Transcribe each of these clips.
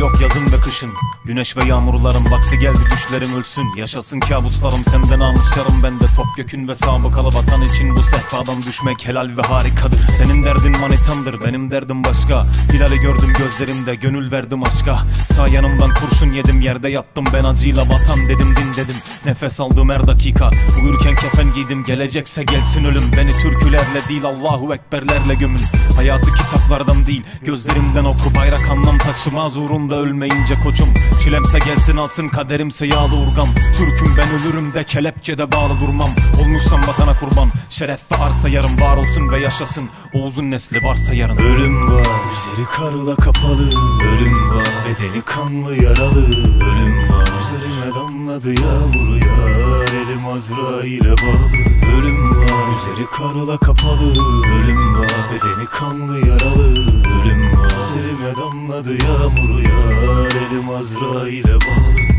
yok yazım kışın. Güneş ve yağmurların vakti geldi düşlerim ölsün. Yaşasın kabuslarım sende namus yarım bende Topyekün ve sabıkalı vatan için bu sehpadan düşmek helal ve harikadır. Senin derdin manitandır benim derdim başka. Hilali gördüm gözlerimde gönül verdim aşka. Sağ yanımdan kurşun yedim yerde yattım ben acıyla vatan dedim din dedim. Nefes aldım her dakika Uyurken kefen giydim. Gelecekse gelsin ölüm Beni türkülerle değil Allahu Ekberlerle gömün. Hayatı kitaplardan değil gözlerimden oku Bayrak anlam taşımaz uğrunda ölmeyince koçum. Çilemse gelsin alsın kaderimse yağlı urgam. Türküm ben ölürüm de kelepçede bağlı durmam. Olmuşsam vatana kurban. Şeref ve arsa yarın var olsun ve yaşasın. Oğuz'un nesli varsa yarın. Ölüm var Üzeri karla kapalı. Ölüm var Bedeni kanlı yaralı. Ölüm var Üzerime damladı yağmur yağar Elim Azrail'e bağlı. Ölüm var Üzeri karla kapalı. Ölüm var Bedeni kanlı yaralı. Ölüm var Üzerime damladı yağmur yağar Elim Azrail'e bağlı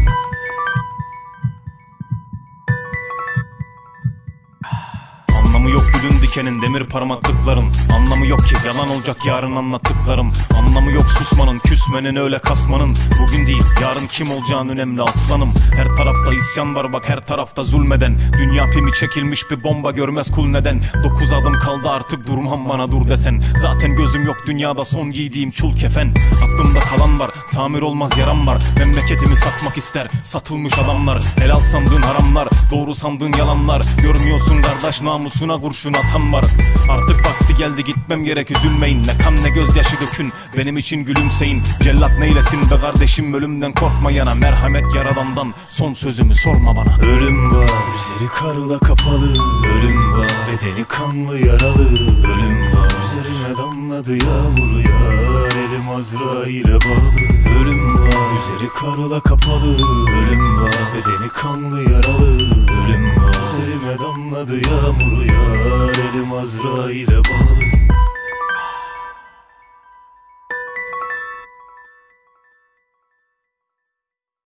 Anlamı yok gülün dikenin demir parmaklıkların. Anlamı yok ki yalan olacak yarın anlattıklarım. Anlamı yok susmanın küsmenin öyle kasmanın. Bugün değil yarın kim olacağın önemli aslanım. Her tarafta isyan var bak her tarafta zulmeden. Dünya pimi çekilmiş bir bomba görmez kul neden. Dokuz adım kaldı artık durmam bana dur desen. Zaten gözüm yok dünyada son giydiğim çul kefen. Aklımda kalan var tamir olmaz yaram var. Memleketimi satmak ister satılmış adamlar. Helal sandığın haramlar doğru sandığın yalanlar. Görmüyorsun kardeş namusuna kurşun atan var. Artık vakti geldi gitmem gerek üzülmeyin. Ne kan ne gözyaşı dökün. Benim için gülümseyin. Cellat neylesin be kardeşim? Ölümden korkmayana Merhamet yaradandan son sözümü sorma bana. Ölüm var Üzeri karla kapalı. Ölüm var Bedeni kanlı yaralı. Ölüm var Üzerine damladı yağmur. Yağar Elim Azrail'e bağlı. Ölüm var Üzeri karla kapalı. Ölüm Yağar Elim Azrail'e bağlı